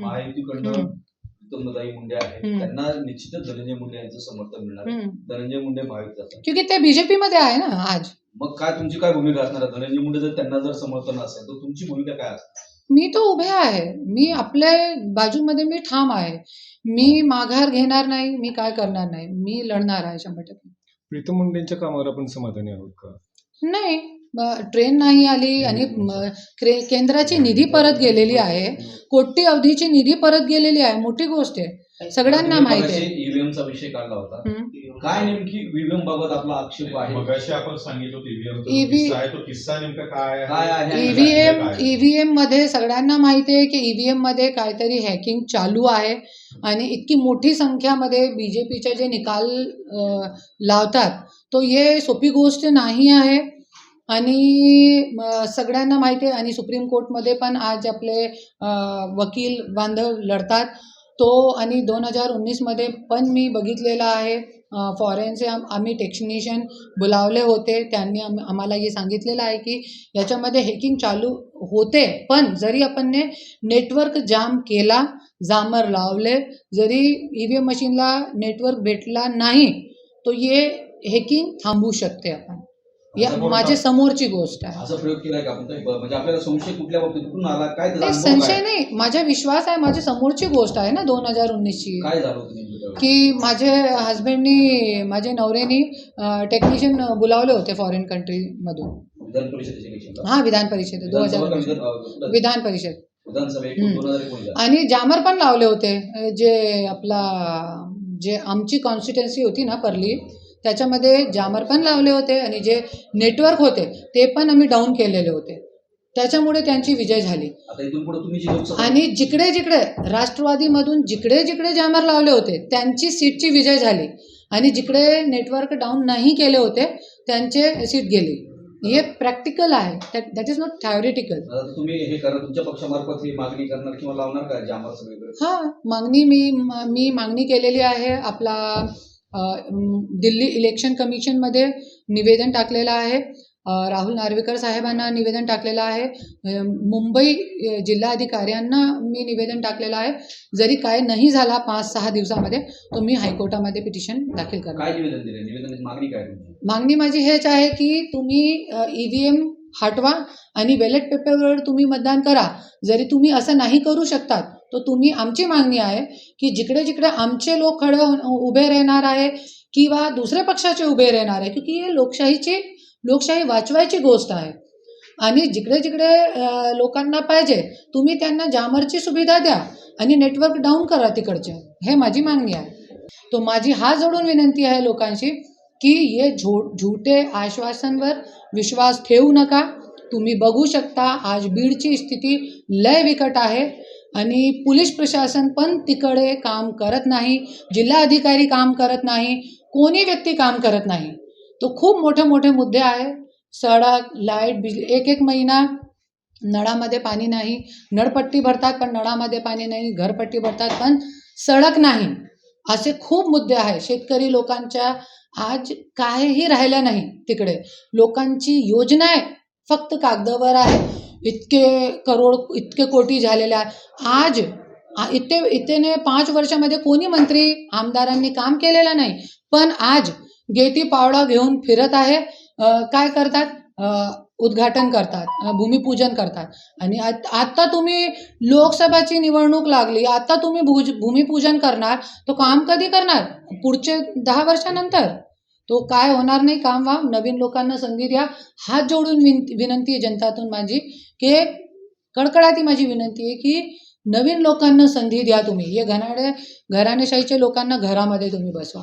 महायुतीकडनं. उत्तमदाई मुंडे आहेत. त्यांना निश्चितच धनंजय मुंडे यांचं समर्थन मिळणार. धनंजय मुंडे महायुतीत असतात क्योंकि ते बीजेपी मध्ये आहे ना आज. मग काय तुमची काय भूमिका असणार? आहे धनंजय मुंडे जर त्यांना जर समर्थन असेल तर तुमची भूमिका काय असणार? मी तो उभे आहे. मी आपल्या बाजूमध्ये मी ठाम आहे. मी माघार घेणार नाही मी काय करणार नाही. मी लढणार आहे शंभर टक्के. प्रीतम मुंडेंच्या कामावर आपण समाधानी आहोत का? नाही. म- ट्रेन नाही आली आणि क्रे- केंद्राची निधी परत गेलेली आहे. कोटी अवधीची निधी परत गेलेली आहे. मोठी गोष्ट आहे. सगळ्यांना माहिती आहे. ईव्हीएम चा विषय काढला होता. काय नेमकी ईव्हीएम बाबत आपला आक्षेप आहे? मगाशी आपण सांगितलं होतं ईव्हीएम तो किस्सा नेमका काय काय आहे? ईव्हीएम? ईव्हीएममध्ये सगळ्यांना माहिती आहे की ईव्हीएममध्ये काहीतरी हॅकिंग चालू आहे आणि इतकी मोठी संख्यामध्ये बीजेपीचे जे निकाल अ, लावतात तो हे सोपी गोष्ट नाही आहे. आणि सगळ्यांना माहिती आहे आणि सुप्रीम कोर्टमध्ये पण आज आपले वकील बांधव लढतात. तो आणि दोन हजार उन्नीसमध्ये पण मी बघितलेला आहे फॉरेनचे आम आम्ही टेक्निशियन बोलावले होते त्यांनी आम आम्हाला हे सांगितलेलं आहे की याच्यामध्ये हॅकिंग चालू होते पण जरी आपण नेटवर्क जाम केला जामर लावले जरी ई व्ही एम मशीनला नेटवर्क भेटला नाही तो ये हॅकिंग थांबवू शकते आपण. या माझे समोरची गोष्ट आहे. असा प्रयोग का म्हणजे आपल्याला संशय कुठल्या बाबतीत? कुठून आला? काय त्याचा नाही संशय? नाही. माझा विश्वास आहे माझी समोरची गोष्ट आहे ना दोन हजार उन्नीसची. काय झालं होतं नेमकं त्यावेळी? की माझे हस्बंडनी माझे नवऱ्यानी टेक्निशियन बोलावले होते फॉरेन कंट्रीमधून हा विधान परिषद दोन हजार विधान- परिषद. आणि जामर पण लावले होते जे आपला जे आमची कॉन्स्टिट्युन्सी होती ना परली त्याच्यामध्ये जामर पण लावले होते आणि जे नेटवर्क होते ते पण आम्ही डाऊन केलेले होते. त्याच्यामुळे त्यांची विजय झाली. आणि जिकडे जिकडे राष्ट्रवादीमधून जिकडे जिकडे जामर लावले होते त्यांची सीटची विजय झाली. आणि जिकडे नेटवर्क डाऊन नाही केले होते त्यांचे सीट गेली. हे प्रॅक्टिकल आहे. दॅट इज नॉट थॅओरिटिकल आता तुम्ही हे तुमच्या पक्षामार्फत ही मागणी करणार किंवा लावणार का जामर हा मागणी मी म- मागणी केलेली आहे आपला दिल्ली इलेक्शन कमिशनमध्ये निवेदन टाकलेलं आहे. राहुल नार्वेकर साहेबांना निवेदन टाकलेलं आहे. मुंबई अ, जिल्हाधिकाऱ्यांना मी निवेदन टाकलेलं आहे. जरी काय नाही झाला पाच सहा दिवसामध्ये तर मी हायकोर्टामध्ये पिटिशन दाखल करणार. मागणी माझी हेच आहे की तुम्ही ई व्ही एम हटवा आणि बॅलेट पेपरवर तुम्ही मतदान करा. जरी तुम्ही असं नाही करू शकतात तर तुम्ही आमची मागणी आहे की जिकडे जिकडे आमचे लोक खडे उभे राहणार आहे किंवा दुसऱ्या पक्षाचे उभे राहणार आहे की हे लोकशाहीची लोकशाही वाचवायची गोष्ट आहे. आणि जिकडे जिकडे लोकांना पाहिजे तुम्ही त्यांना जामरची सुविधा द्या आणि नेटवर्क डाऊन करा तिकडचे. हे माझी मागणी आहे. तो माझी हा जोडून विनंती आहे लोकांशी की हे झो झुटे आश्वासनवर विश्वास ठेवू नका. तुम्ही बघू शकता आज बीडची स्थिती लय बिकट आहे. आणि पोलीस प्रशासन पण तिकडे काम करत नाही जिल्हाधिकारी काम करत नाही कोणी व्यक्ती काम करत नाही. तो खूप मोठे मोठे मुद्दे आहे. सडक लाइट बिजली एक एक महिना नळामध्ये पाणी नाही. नळपट्टी भरतात पण नळामध्ये पाणी नाही. घरपट्टी भरतात पण सडक नाही. असे खूप मुद्दे आहे शेतकरी लोकांच्या आज काहीही राहिलं नाही तिकडे. लोकांची योजना आहे फक्त कागदावर आहे. इतके करोड इतके कोटी झालेले आहे. आज इथे इथेने पाच वर्षामध्ये कोणी मंत्री आमदारांनी काम केलेलं नाही. पण आज गेटी पावडा घेऊन फिरत आहे काय करतात? उद्घाटन करतात भूमिपूजन करतात. आणि आत्ता तुम्ही लोकसभाची निवडणूक लागली आता तुम्ही भूज भूमिपूजन करणार तो काम कधी करणार? पुढचे दहा वर्षानंतर? तो काय होणार नाही काम व्हा. नवीन लोकांना संधी द्या. हात जोडून विन विनंती आहे जनतातून माझी की कडकडाती माझी विनंती आहे की नवीन लोकांना संधी द्या तुम्ही. हे घराणे घराणेशाहीच्या लोकांना घरामध्ये तुम्ही बसवा.